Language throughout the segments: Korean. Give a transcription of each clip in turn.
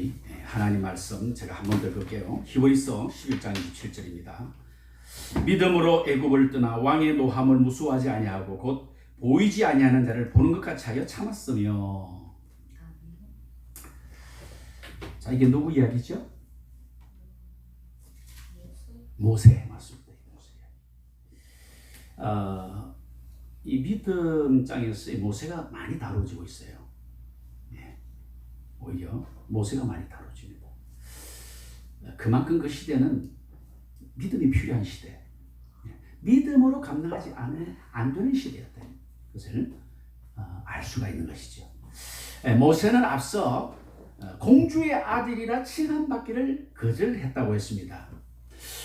우리 하나님 말씀 제가 한 번 더 볼게요. 히브리서 11장 27절입니다. 믿음으로 애굽을 떠나 왕의 노함을 무수하지 아니하고 곧 보이지 아니하는 자를 보는 것 같이 하여 참았으며 자 이게 누구 이야기죠? 모세 맞습니다. 모세. 어, 이 믿음 장에서 모세가 많이 다뤄지고 있어요. 예. 오히려 모세가 많이 다뤄집니다. 그만큼 그 시대는 믿음이 필요한 시대, 예. 믿음으로 감당하지 않으면 안 되는 시대였다. 그것을 어, 알 수가 있는 것이죠. 예, 모세는 앞서 어, 공주의 아들이라 칭함받기를 거절했다고 했습니다.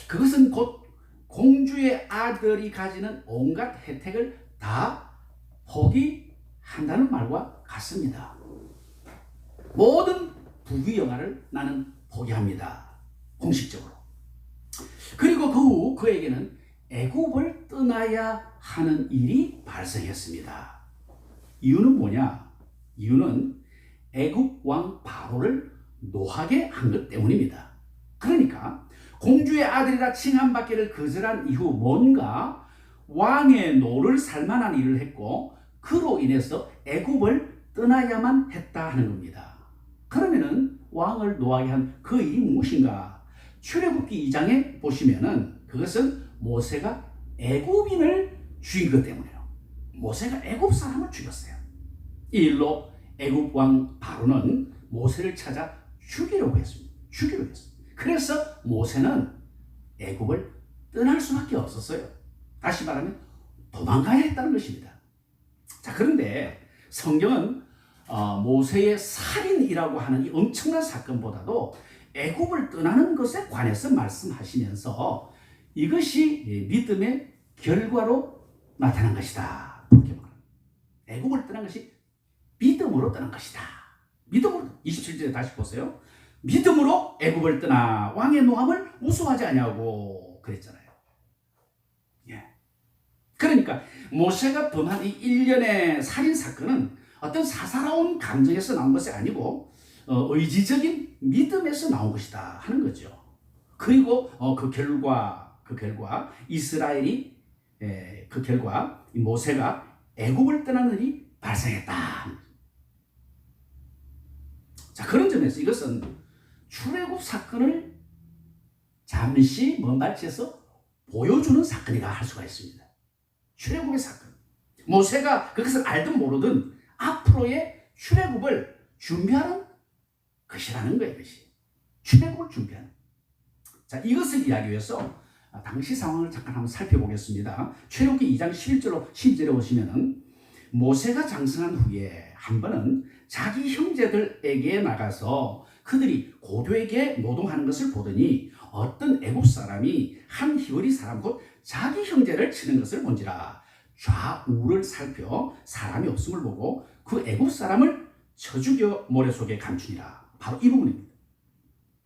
그것은 곧 공주의 아들이 가지는 온갖 혜택을 다 포기한다는 말과 같습니다. 모든 부귀 영화를 나는 포기합니다. 공식적으로. 그리고 그 후 그에게는 애굽을 떠나야 하는 일이 발생했습니다. 이유는 뭐냐? 이유는 애굽 왕 바로를 노하게 한 것 때문입니다. 그러니까 공주의 아들이라 칭함받기를 거절한 이후 뭔가 왕의 노를 살만한 일을 했고 그로 인해서 애굽을 떠나야만 했다 하는 겁니다. 그러면은 왕을 노하게 한 그 일이 무엇인가? 출애굽기 2장에 보시면은 그것은 모세가 애굽인을 죽인 것 때문에요. 모세가 애굽 사람을 죽였어요. 이 일로 애굽 왕 바로는 모세를 찾아 죽이려고 했습니다. 죽이려고 했습니다. 그래서 모세는 애굽을 떠날 수밖에 없었어요. 다시 말하면 도망가야 했다는 것입니다. 자 그런데 성경은 어, 모세의 살인이라고 하는 이 엄청난 사건보다도 애굽을 떠나는 것에 관해서 말씀하시면서 이것이 믿음의 결과로 나타난 것이다. 그렇게 말합니다. 애굽을 떠난 것이 믿음으로 떠난 것이다. 믿음으로 27절에 다시 보세요. 믿음으로 애굽을 떠나 왕의 노함을 무수하지 아니하고 그랬잖아요. 예. 그러니까 모세가 범한 이 일련의 살인 사건은 어떤 사사로운 감정에서 나온 것이 아니고 어, 의지적인 믿음에서 나온 것이다 하는 거죠. 그리고 어, 그 결과 그 결과 이스라엘이 에, 그 결과 이 모세가 애굽을 떠나는 일이 발생했다. 자 그런 점에서 이것은 출애굽 사건을 잠시 먼 발치에서 보여주는 사건이라 할 수가 있습니다. 출애굽의 사건. 모세가 그것을 알든 모르든 앞으로의 출애굽을 준비하는 것이라는 거예요. 이것이 출애굽을 준비하는. 자 이것을 이야기 위해서 당시 상황을 잠깐 한번 살펴보겠습니다. 출애굽기 2장 11절로 12절에 보시면은 모세가 장성한 후에 한 번은 자기 형제들에게 나가서 그들이 고도에게 노동하는 것을 보더니 어떤 애굽 사람이 한 히브리 사람 곧 자기 형제를 치는 것을 본지라 좌우를 살펴 사람이 없음을 보고 그 애굽 사람을 쳐 죽여 모래 속에 감추니라 바로 이 부분입니다.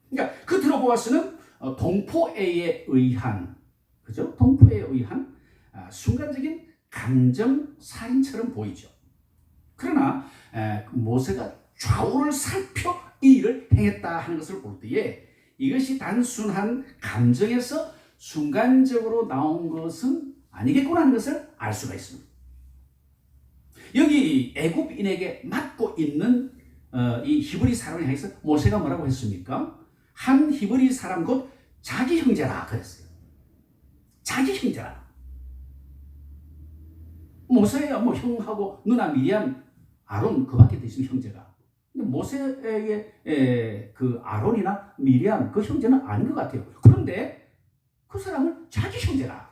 그러니까 그 들어보아서는 동포애에 의한 그죠? 동포에 의한 순간적인 감정 살인처럼 보이죠. 그러나 모세가 좌우를 살펴 이 일을 행했다 하는 것을 볼 때에 이것이 단순한 감정에서 순간적으로 나온 것은 아니겠구나 하는 것을 알 수가 있습니다. 여기 애굽인에게 맡고 있는 어, 이 히브리 사람을 향해서 모세가 뭐라고 했습니까? 한 히브리 사람 곧 자기 형제라 그랬어요. 자기 형제라. 모세야 뭐 형하고 누나 미리암 아론 그밖에 되시는 형제가. 모세의 그 아론이나 미리암 그 형제는 아닌 것 같아요. 그런데 그 사람을 자기 형제라.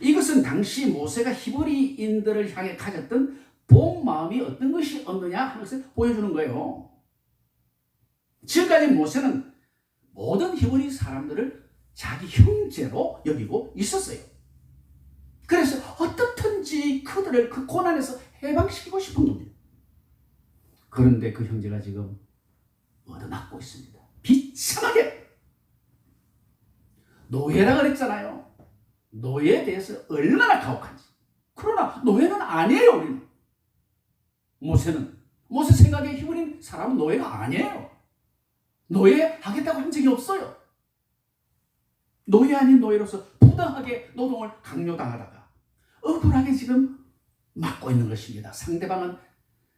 이것은 당시 모세가 히브리인들을 향해 가졌던 본 마음이 어떤 것이 없느냐 하는 것을 보여주는 거예요. 지금까지 모세는 모든 히브리 사람들을 자기 형제로 여기고 있었어요. 그래서 어떻든지 그들을 그 고난에서 해방시키고 싶은 겁니다. 그런데 그 형제가 지금 얻어맞고 있습니다. 비참하게 노예라 그랬잖아요. 노예에 대해서 얼마나 가혹한지. 그러나 노예는 아니에요, 우리는. 모세는 모세 생각에 히브리 사람은 노예가 아니에요. 노예 하겠다고 한 적이 없어요. 노예 아닌 노예로서 부당하게 노동을 강요당하다가 억울하게 지금 맞고 있는 것입니다. 상대방은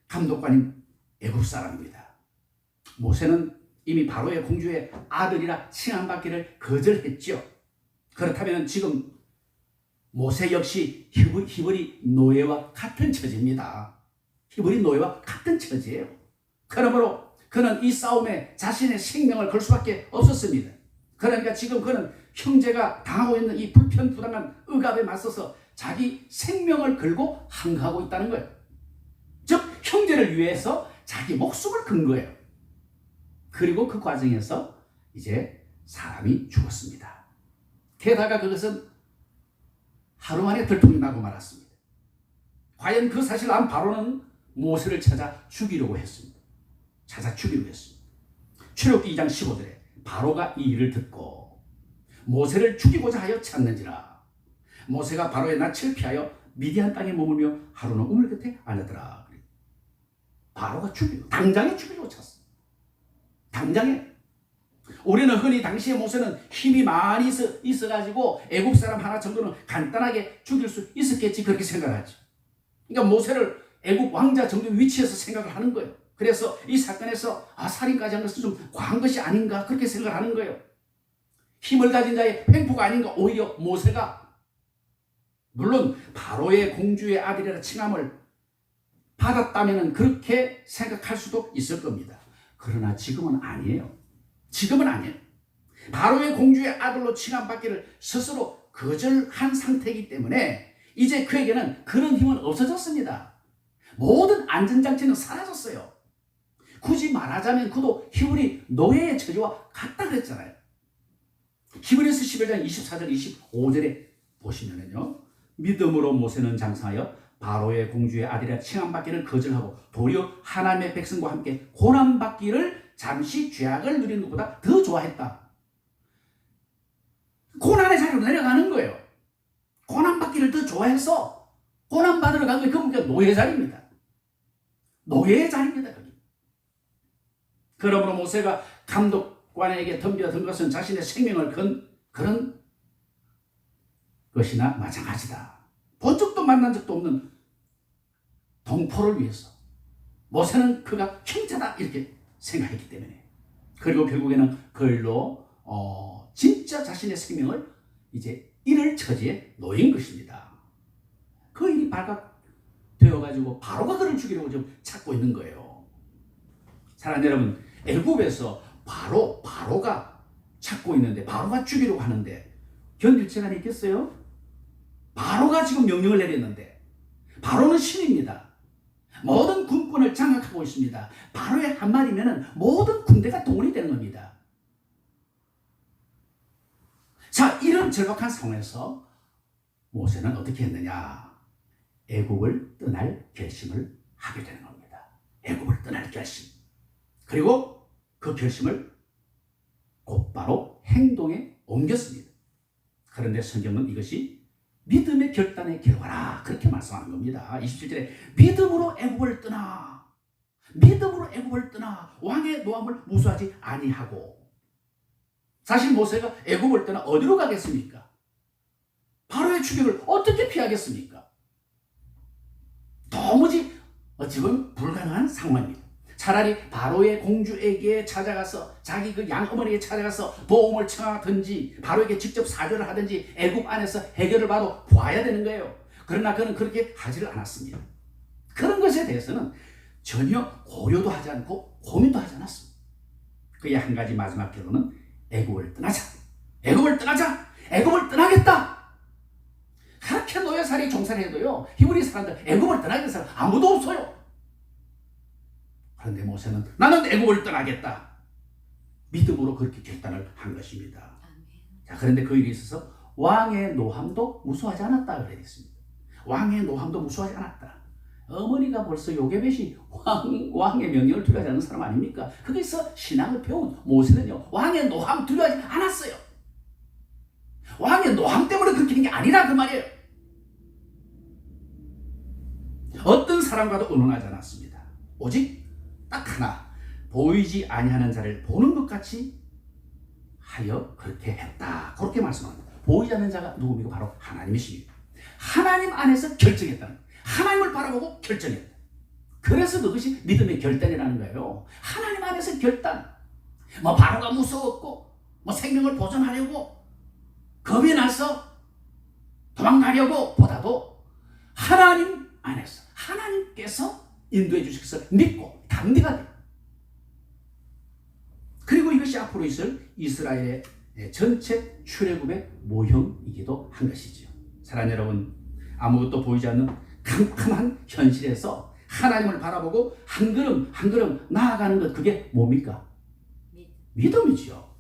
감독관인 애굽 사람입니다. 모세는 이미 바로의 공주의 아들이라 칭함받기를 거절했죠. 그렇다면 지금 모세 역시 히브, 히브리 노예와 같은 처지입니다. 히브리 노예와 같은 처지예요. 그러므로 그는 이 싸움에 자신의 생명을 걸 수밖에 없었습니다. 그러니까 지금 그는 형제가 당하고 있는 이 불편부당한 억압에 맞서서 자기 생명을 걸고 항거하고 있다는 거예요. 즉 형제를 위해서 자기 목숨을 건 거예요. 그리고 그 과정에서 이제 사람이 죽었습니다. 게다가 그것은 하루 만에 들통이 나고 말았습니다. 과연 그 사실을 안 바로는 모세를 찾아 죽이려고 했습니다. 찾아 죽이려고 했습니다. 출애굽기 2장 15절에 바로가 이 일을 듣고 모세를 죽이고자 하여 찾는지라 모세가 바로의 낯을 피하여 미디안 땅에 머물며 하루는 우물 끝에 앉았더라. 바로가 죽이고 당장에 죽이려고 찼어. 당장에 우리는 흔히 당시에 모세는 힘이 많이 있어, 있어가지고 애국 사람 하나 정도는 간단하게 죽일 수 있었겠지 그렇게 생각하죠. 그러니까 모세를 애국 왕자 정도 위치에서 생각을 하는 거예요. 그래서 이 사건에서 아 살인까지 한 것은 좀 과한 것이 아닌가 그렇게 생각을 하는 거예요. 힘을 가진 자의 횡포가 아닌가 오히려 모세가 물론 바로의 공주의 아들이라 칭함을 받았다면 그렇게 생각할 수도 있을 겁니다. 그러나 지금은 아니에요. 지금은 아니에요. 바로의 공주의 아들로 칭함받기를 스스로 거절한 상태이기 때문에 이제 그에게는 그런 힘은 없어졌습니다. 모든 안전장치는 사라졌어요. 굳이 말하자면 그도 히브리 노예의 처지와 같다 그랬잖아요. 히브리서 11장 24절 25절에 보시면은요. 믿음으로 모세는 장사하여 바로의 공주의 아들이라 칭함받기를 거절하고 도리어 하나님의 백성과 함께 고난받기를 잠시 죄악을 누리는 것보다 더 좋아했다. 고난의 자리로 내려가는 거예요. 고난받기를 더 좋아해서 고난받으러 간 거예요. 그건 노예 자리입니다. 노예의 자리입니다. 거기. 그러므로 모세가 감독관에게 덤벼든 것은 자신의 생명을 건 그런 것이나 마찬가지다. 본 적도 만난 적도 없는 동포를 위해서 모세는 그가 형제다 이렇게 생각했기 때문에 그리고 결국에는 그일로 어, 진짜 자신의 생명을 이제 잃을 처지에 놓인 것입니다. 그 일이 발각되어 가지고 바로가 그를 죽이려고 지금 찾고 있는 거예요. 사랑하는 여러분, 애굽에서 바로 바로가 찾고 있는데 바로가 죽이려고 하는데 견딜 시간이 있겠어요? 바로가 지금 명령을 내렸는데 바로는 신입니다. 모든 군권을 장악하고 있습니다. 바로의 한마디면 모든 군대가 동원이 되는 겁니다. 자, 이런 절박한 상황에서 모세는 어떻게 했느냐? 애국을 떠날 결심을 하게 되는 겁니다. 애국을 떠날 결심. 그리고 그 결심을 곧바로 행동에 옮겼습니다. 그런데 성경은 이것이 믿음의 결단의 결과라 그렇게 말씀하는 겁니다. 27절에 믿음으로 애굽을 떠나 믿음으로 애굽을 떠나 왕의 노함을 무수하지 아니하고 사실 모세가 애굽을 떠나 어디로 가겠습니까? 바로의 추격을 어떻게 피하겠습니까? 도무지 어찌 불가능한 상황입니다. 차라리 바로의 공주에게 찾아가서 자기 그 양어머니에게 찾아가서 도움을 청하든지 바로에게 직접 사죄를 하든지 애굽 안에서 해결을 봐도 봐야 되는 거예요. 그러나 그는 그렇게 하지를 않았습니다. 그런 것에 대해서는 전혀 고려도 하지 않고 고민도 하지 않았습니다. 그의 한 가지 마지막 결론은 애굽을 떠나자. 애굽을 떠나자. 애굽을 떠나겠다. 그렇게 노예살이 종살해도요 히브리 사람들 애굽을 떠나는 사람 아무도 없어요. 그런데 모세는 나는 애굽을 떠나겠다. 믿음으로 그렇게 결단을 한 것입니다. 자, 그런데 그 일이 있어서 왕의 노함도 무수하지 않았다 그래 있습니다. 왕의 노함도 무수하지 않았다. 어머니가 벌써 요게벳이 왕, 왕의 명령을 두려워하지 않는 사람 아닙니까? 거기서 신앙을 배운 모세는요, 왕의 노함 두려워하지 않았어요. 왕의 노함 때문에 그렇게 한 게 아니라 그 말이에요. 어떤 사람과도 의논하지 않았습니다. 오직 딱 하나 보이지 아니하는 자를 보는 것 같이 하여 그렇게 했다. 그렇게 말씀합니다. 보이지 않는 자가 누굽니까? 바로 하나님이십니다. 하나님 안에서 결정했다는 거예요. 하나님을 바라보고 결정했다. 그래서 그것이 믿음의 결단이라는 거예요. 하나님 안에서 결단. 뭐 바로가 무서웠고 뭐 생명을 보존하려고 겁이 나서 도망가려고 보다도 하나님 안에서 하나님께서 인도해 주셔서 믿고 담대가 돼. 그리고 이것이 앞으로 있을 이스라엘의 전체 출애굽의 모형이기도 한 것이지요. 사랑하는 여러분, 아무것도 보이지 않는 캄캄한 현실에서 하나님을 바라보고 한 걸음 한 걸음 나아가는 것 그게 뭡니까? 믿음. 믿음이지요.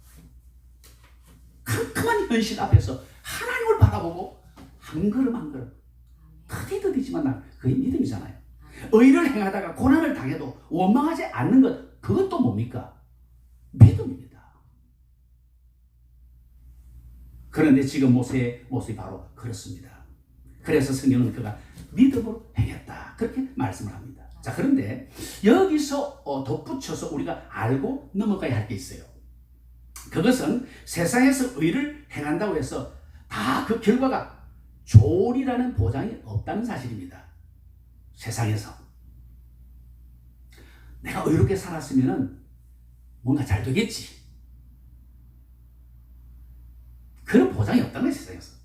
캄캄한 현실 앞에서 하나님을 바라보고 한 걸음 한 걸음 터디더디지만 나 그게 믿음이잖아요. 의를 행하다가 고난을 당해도 원망하지 않는 것 그것도 뭡니까? 믿음입니다. 그런데 지금 모세의 모습이 바로 그렇습니다. 그래서 성경은 그가 믿음으로 행했다. 그렇게 말씀을 합니다. 자, 그런데 여기서 어, 덧붙여서 우리가 알고 넘어가야 할 게 있어요. 그것은 세상에서 의를 행한다고 해서 다 그 결과가 좋으리라는 보장이 없다는 사실입니다. 세상에서. 내가 의롭게 살았으면 뭔가 잘 되겠지. 그런 보장이 없다는 거예요, 세상에서.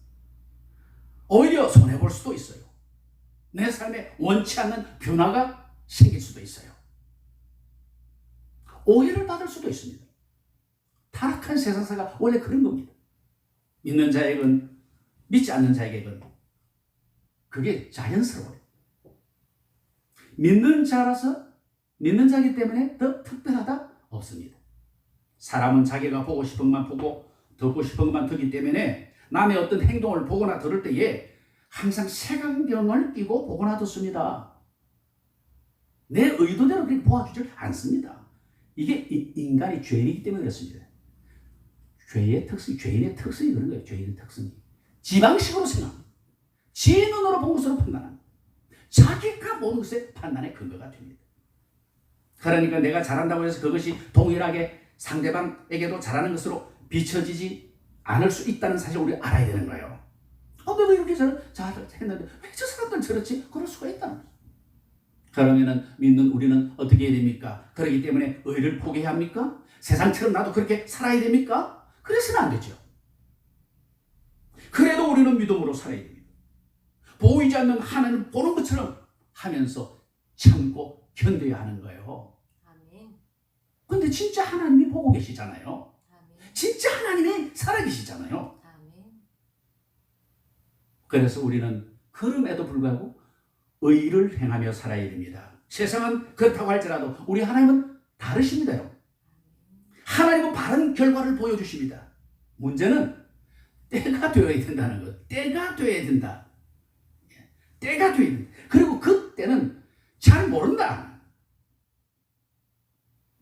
오히려 손해볼 수도 있어요. 내 삶에 원치 않는 변화가 생길 수도 있어요. 오해를 받을 수도 있습니다. 타락한 세상사가 원래 그런 겁니다. 믿는 자에겐 믿지 않는 자에게는 그게 자연스러워요. 믿는 자라서 믿는 자기 때문에 더 특별하다 없습니다. 사람은 자기가 보고 싶은 것만 보고 듣고 싶은 것만 듣기 때문에 남의 어떤 행동을 보거나 들을 때에 항상 색안경을 끼고 보거나 듣습니다. 내 의도대로 그렇게 보아주질 않습니다. 이게 이- 인간이 죄인이기 때문에 그렇습니다. 죄의 특성, 죄인의 특성이 그런 거예요. 죄인의 특성이. 지방식으로 생각합니다. 지 눈으로 본 것으로 판단합니다. 자기가 보는 것의 판단의 근거가 됩니다. 그러니까 내가 잘한다고 해서 그것이 동일하게 상대방에게도 잘하는 것으로 비춰지지 않을 수 있다는 사실을 우리 알아야 되는 거예요. 어, 내가 이렇게 잘, 잘 했는데 왜 저 사람들은 저렇지? 그럴 수가 있다는 거죠. 그러면은 믿는 우리는 어떻게 해야 됩니까? 그렇기 때문에 의를 포기해야 합니까? 세상처럼 나도 그렇게 살아야 됩니까? 그래서는 안 되죠. 그래도 우리는 믿음으로 살아야 됩니다. 보이지 않는 하나님 보는 것처럼 하면서 참고 견뎌야 하는 거예요. 아멘. 근데 진짜 하나님이 보고 계시잖아요. 아멘. 진짜 하나님이 살아계시잖아요. 아멘. 그래서 우리는 그럼에도 불구하고 의를 행하며 살아야 됩니다. 세상은 그렇다고 할지라도 우리 하나님은 다르십니다요. 하나님은 바른 결과를 보여주십니다. 문제는 때가 되어야 된다는 것. 때가 되어야 된다. 예, 때가 되어야 된다. 그리고 그때는 잘 모른다.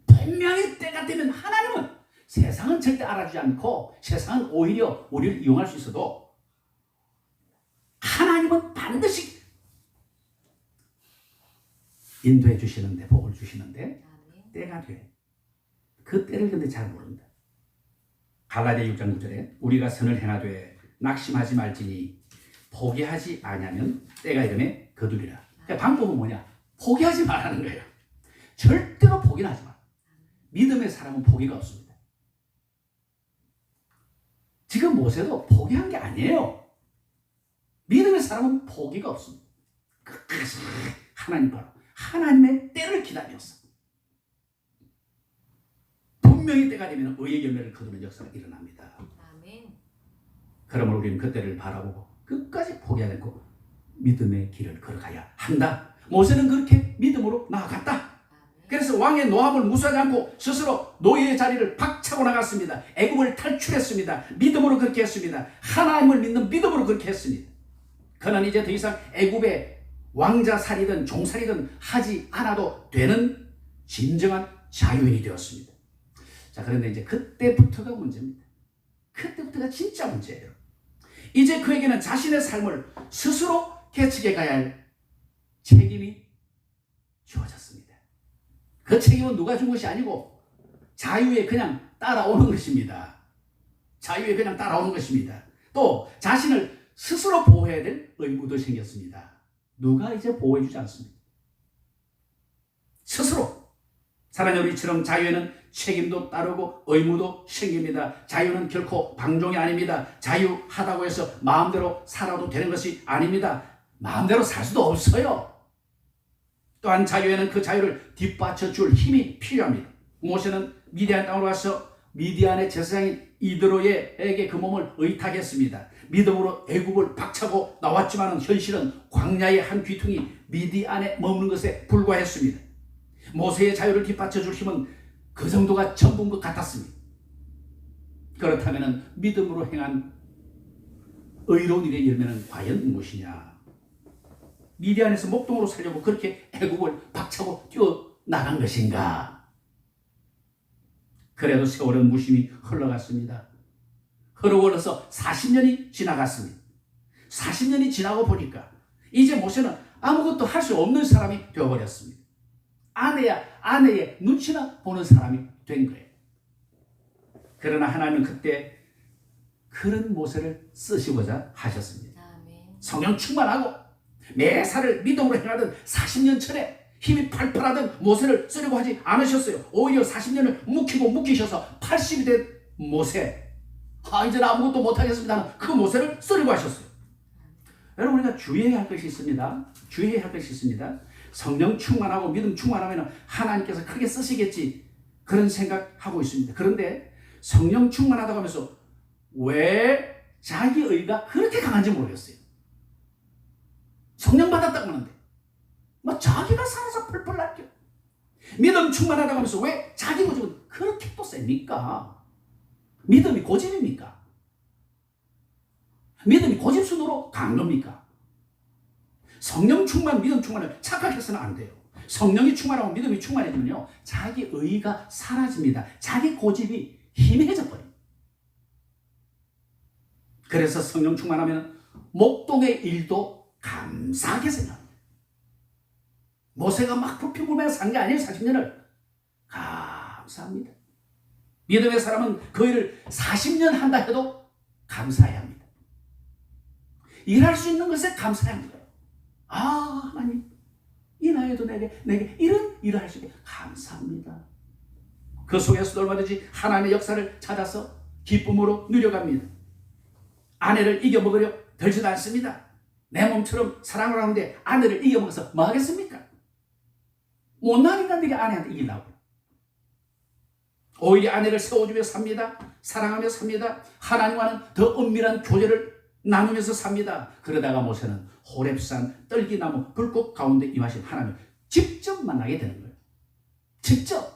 분명히 때가 되면 하나님은 세상은 절대 알아주지 않고 세상은 오히려 우리를 이용할 수 있어도 하나님은 반드시 인도해 주시는데 복을 주시는데. 때가 돼. 그 때를 근데 잘 모른다. 갈라디아 6장 9절에 우리가 선을 행하되 낙심하지 말지니 포기하지 아니하면 때가 이름에 거두리라. 그러니까 방법은 뭐냐? 포기하지 말라는 거예요. 절대로 포기는 하지 마. 믿음의 사람은 포기가 없습니다. 지금 모세도 포기한 게 아니에요. 믿음의 사람은 포기가 없습니다. 끝까지 하나님 바로 하나님의 때를 기다렸어. 분명히 때가 되면 의의 열매를 거두는 역사가 일어납니다. 아멘. 그러므로 우리는 그때를 바라보고 끝까지 포기하지 않고 믿음의 길을 걸어가야 한다. 모세는 그렇게 믿음으로 나아갔다. 그래서 왕의 노함을 무시하지 않고 스스로 노예의 자리를 박차고 나갔습니다. 애굽을 탈출했습니다. 믿음으로 그렇게 했습니다. 하나님을 믿는 믿음으로 그렇게 했습니다. 그는 이제 더 이상 애굽의 왕자살이든 종살이든 하지 않아도 되는 진정한 자유인이 되었습니다. 자, 그런데 이제 그때부터가 문제입니다. 그때부터가 진짜 문제예요. 이제 그에게는 자신의 삶을 스스로 개척해 가야 할 책임이 주어졌습니다. 그 책임은 누가 준 것이 아니고 자유에 그냥 따라오는 것입니다. 자유에 그냥 따라오는 것입니다. 또 자신을 스스로 보호해야 될 의무도 생겼습니다. 누가 이제 보호해주지 않습니다. 스스로 사랑의 우리처럼 자유에는 책임도 따르고 의무도 생깁니다. 자유는 결코 방종이 아닙니다. 자유하다고 해서 마음대로 살아도 되는 것이 아닙니다. 마음대로 살 수도 없어요. 또한 자유에는 그 자유를 뒷받쳐 줄 힘이 필요합니다. 모세는 미디안 땅으로 가서 미디안의 제사장인 이드로에게 그 몸을 의탁했습니다. 믿음으로 애굽을 박차고 나왔지만 현실은 광야의 한 귀퉁이 미디안에 머무는 것에 불과했습니다. 모세의 자유를 뒷받쳐 줄 힘은 그 정도가 전부인 것 같았습니다. 그렇다면 믿음으로 행한 의로운 일의 열매는 과연 무엇이냐? 미디안에서 목동으로 살려고 그렇게 애국을 박차고 뛰어 나간 것인가? 그래도 세월은 무심히 흘러갔습니다. 흐르고서 40년이 지나갔습니다. 40년이 지나고 보니까 이제 모세는 아무것도 할 수 없는 사람이 되어버렸습니다. 아내야 아내의 눈치나 보는 사람이 된 거예요. 그러나 하나님은 그때 그런 모세를 쓰시고자 하셨습니다. 성령 충만하고 매사를 믿음으로 행하던 40년 전에 힘이 팔팔하던 모세를 쓰려고 하지 않으셨어요. 오히려 40년을 묵히고 묵히셔서 80이 된 모세. 아, 이제는 아무것도 못하겠습니다. 그 모세를 쓰려고 하셨어요. 여러분, 우리가 주의해야 할 것이 있습니다. 주의해야 할 것이 있습니다. 성령 충만하고 믿음 충만하면 하나님께서 크게 쓰시겠지. 그런 생각하고 있습니다. 그런데 성령 충만하다고 하면서 왜 자기 의가 그렇게 강한지 모르겠어요. 성령 받았다고 하는데 뭐 자기가 살아서 펄펄 날겨 믿음 충만하다고 하면서 왜 자기 고집은 그렇게 또 셉니까? 믿음이 고집입니까? 믿음이 고집순으로 간 겁니까? 성령 충만, 믿음 충만을 착각해서는 안 돼요. 성령이 충만하고 믿음이 충만해지면요, 자기 의가 사라집니다. 자기 고집이 희미해져 버려요. 그래서 성령 충만하면 목동의 일도 감사하게 생각합니다. 모세가 막 불평불만에 산게 아니에요, 40년을. 감사합니다. 믿음의 사람은 그 일을 40년 한다 해도 감사해야 합니다. 일할 수 있는 것에 감사해야 합니다. 아, 하나님, 이 나이에도 내게, 내게 이런 일을 있게 감사합니다. 그 속에서도 얼마든지 하나님의 역사를 찾아서 기쁨으로 누려갑니다. 아내를 이겨먹으려 들지도 않습니다. 내 몸처럼 사랑을 하는데 아내를 이겨먹어서 뭐 하겠습니까? 못난 인간들이 아내한테 이기려고. 오히려 아내를 세워주며 삽니다. 사랑하며 삽니다. 하나님과는 더 은밀한 교제를 나누면서 삽니다. 그러다가 모세는 호랩산 떨기나무 불꽃 가운데 임하신 하나님을 직접 만나게 되는 거예요. 직접.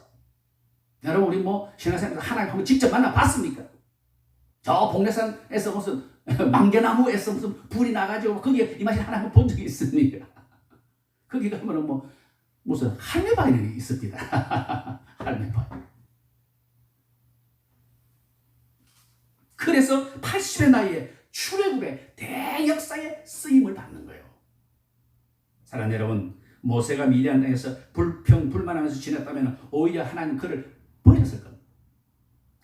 여러분 우리 뭐 신앙생활 하나님 한번 직접 만나봤습니까? 저 복례산에서 무슨 망개나무에서 무슨 불이 나가지고 거기에 임하신 하나님을 본 적이 있습니까? 거기 가면은 뭐 무슨 할매바위 있습니다. 할매바위. 그래서 80의 나이에 출애굽의 대역사에 쓰임을 받는 거예요. 사랑하는 여러분, 모세가 미디안 땅에서 불평 불만하면서 지냈다면 오히려 하나님 그를 버렸을 겁니다.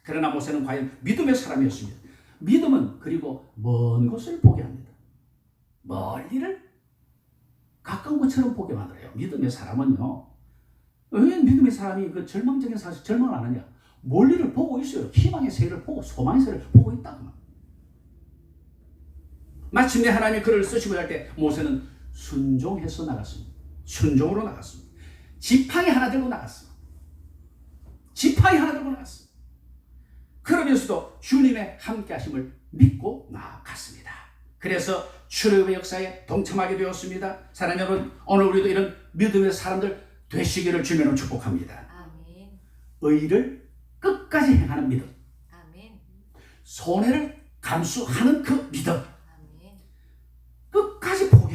그러나 모세는 과연 믿음의 사람이었습니다. 믿음은 그리고 먼 곳을 보게 합니다. 멀리를 가까운 것처럼 보게 만들어요. 믿음의 사람은요. 왜 믿음의 사람이 그 절망적인 사실 절망을 안 하냐? 멀리를 보고 있어요. 희망의 세를 보고 소망의 세를 보고 있다. 마침내 하나님이 그를 쓰시고 할 때 모세는 순종해서 나갔습니다. 순종으로 나갔습니다. 지팡이 하나 들고 나갔습니다. 지팡이 하나 들고 나갔습니다. 그러면서도 주님의 함께 하심을 믿고 나갔습니다. 그래서 출애굽의 역사에 동참하게 되었습니다. 사랑하는 여러분, 오늘 우리도 이런 믿음의 사람들 되시기를 주님으로 축복합니다. 아멘. 의를 끝까지 행하는 믿음, 아멘. 손해를 감수하는 그 믿음,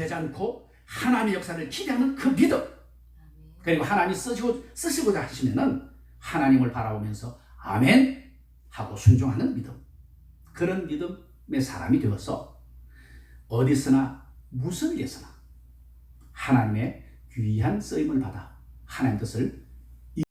포기하지 않고 하나님의 역사를 기대하는 그 믿음. 그리고 하나님이 쓰시고, 쓰시고자 하시면은 하나님을 바라보면서 아멘 하고 순종하는 믿음. 그런 믿음의 사람이 되어서 어디서나 무슨 일에서나 하나님의 귀한 쓰임을 받아 하나님 뜻을